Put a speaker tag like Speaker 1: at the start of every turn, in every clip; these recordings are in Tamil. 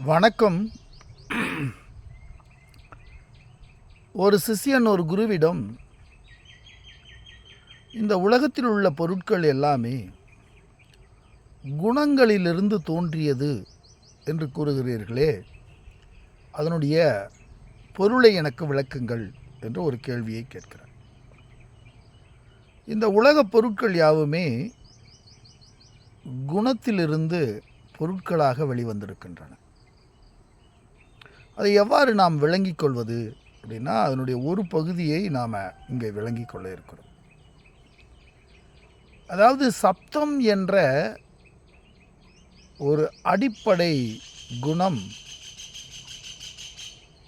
Speaker 1: வணக்கம். ஒரு சிஷ்யன் ஒரு குருவிடம் இந்த உலகத்தில் உள்ள பொருட்கள் எல்லாமே குணங்களிலிருந்து தோன்றியது என்று கூறுகிறீர்களே அதனுடைய பொருளை எனக்கு விளக்குங்கள் என்று ஒரு கேள்வியை கேட்கிறார். இந்த உலகப் பொருட்கள் யாவுமே குணத்திலிருந்து பொருட்களாக வெளிவந்திருக்கின்றன. அதை எவ்வாறு நாம் விளங்கிக் கொள்வது அப்படின்னா அதனுடைய ஒரு பகுதியை நாம் இங்கே விளங்கிக் கொள்ள இருக்கிறோம். அதாவது சப்தம் என்ற ஒரு அடிப்படை குணம்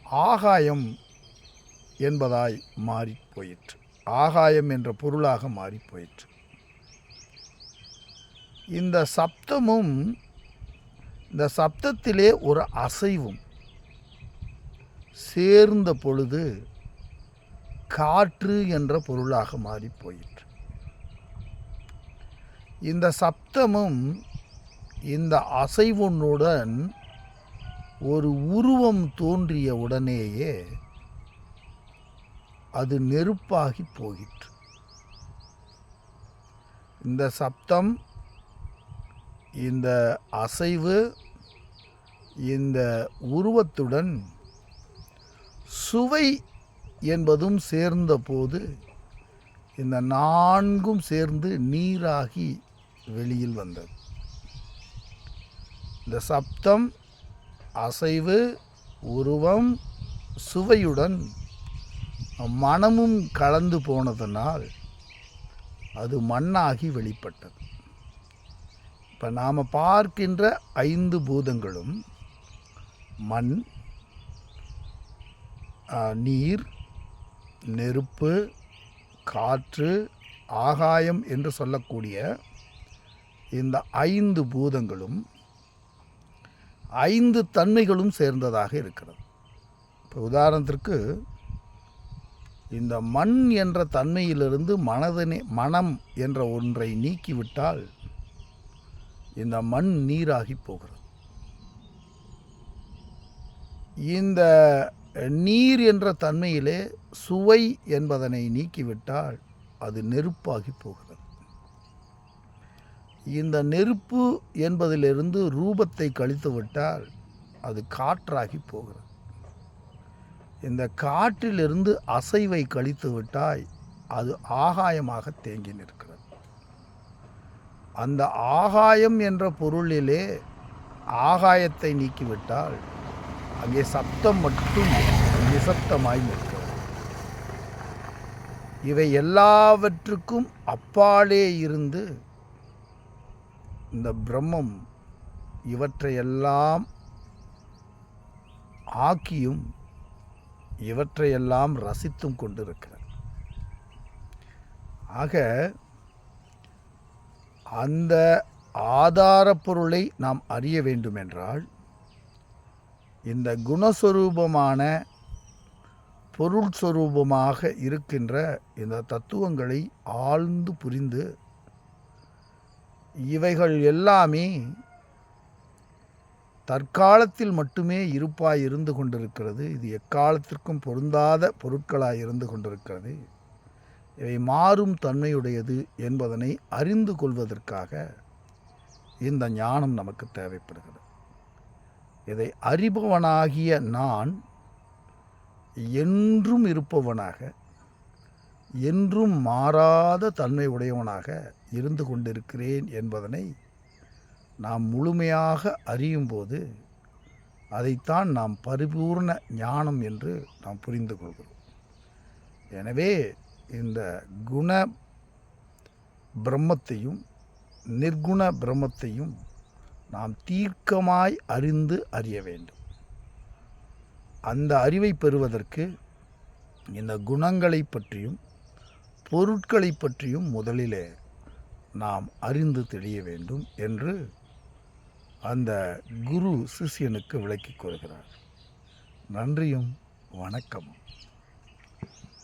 Speaker 1: ஆகாயம் என்பதாய் மாறி போயிற்று. ஆகாயம் என்ற பொருளாக மாறிப் போயிற்று. இந்த சப்தமும் இந்த சப்தத்திலே ஒரு அசைவும் சேர்ந்த பொழுது காற்று என்ற பொருளாக மாறி போயிற்று. இந்த சப்தமும் இந்த அசைவுனுடன் ஒரு உருவம் தோன்றிய உடனேயே அது நெருப்பாகி போயிற்று. இந்த சப்தம் இந்த அசைவு இந்த உருவத்துடன் சுவை என்பதும் சேர்ந்தபோது இந்த நான்கும் சேர்ந்து நீராகி வெளியில் வந்தது. இந்த சப்தம் அசைவு உருவம் சுவையுடன் மனமும் கலந்து போனதனால் அது மண்ணாகி வெளிப்பட்டது. இப்போ நாம் பார்க்கின்ற ஐந்து பூதங்களும் மண் நீர் நெருப்பு காற்று ஆகாயம் என்று சொல்லக்கூடிய இந்த ஐந்து பூதங்களும் ஐந்து தன்மைகளும் சேர்ந்ததாக இருக்கிறது. இப்போ உதாரணத்திற்கு இந்த மண் என்ற தன்மையிலிருந்து மனதனே மனம் என்ற ஒன்றை நீக்கிவிட்டால் இந்த மண் நீராகி போகிறது. இந்த நீர் என்ற தன்மையிலே சுவை என்பதனை நீக்கிவிட்டால் அது நெருப்பாகி போகிறது. இந்த நெருப்பு என்பதிலிருந்து ரூபத்தை கழித்துவிட்டால் அது காற்றாகி போகிறது. இந்த காற்றிலிருந்து அசைவை கழித்து விட்டால் அது ஆகாயமாக தேங்கி நிற்கிறது. அந்த ஆகாயம் என்ற பொருளிலே ஆகாயத்தை நீக்கிவிட்டால் அங்கே சப்தம் மட்டும் நிசப்தமாய் நிற்கிறது இவை எல்லாவற்றுக்கும் அப்பாலே இருந்து இந்த பிரம்மம் இவற்றையெல்லாம் ஆக்கியும் இவற்றையெல்லாம் ரசித்தும் கொண்டிருக்கிறார் ஆக அந்த ஆதாரப் பொருளை நாம் அறிய வேண்டுமென்றால் இந்த குணஸ்வரூபமான பொருள் சொரூபமாக இருக்கின்ற இந்த தத்துவங்களை ஆழ்ந்து புரிந்து இவைகள் எல்லாமே தற்காலத்தில் மட்டுமே இருப்பாய் இருந்து கொண்டிருக்கிறது. இது எக்காலத்திற்கும் பொருந்தாத பொருட்களாய் இருந்து கொண்டிருக்கிறது. இவை மாறும் தன்மையுடையது என்பதனை அறிந்து கொள்வதற்காக இந்த ஞானம் நமக்கு தேவைப்படுகிறது. இதை அறிபவனாகிய நான் என்றும் இருப்பவனாக என்றும் மாறாத தன்மை உடையவனாக இருந்து கொண்டிருக்கிறேன் என்பதனை நாம் முழுமையாக அறியும்போது அதைத்தான் நாம் பரிபூர்ண ஞானம் என்று நாம் புரிந்து கொள்கிறோம். எனவே இந்த குண பிரம்மத்தையும் நிர்குண பிரம்மத்தையும் நாம் தீர்க்கமாய் அறிந்து அறிய வேண்டும். அந்த அறிவை பெறுவதற்கு இந்த குணங்களை பற்றியும் பொருட்களை பற்றியும் முதலிலே நாம் அறிந்து தெளிய வேண்டும் என்று அந்த குரு சிஷ்யனுக்கு விளக்கிக் கூறுகிறார். நன்றியும் வணக்கமும்.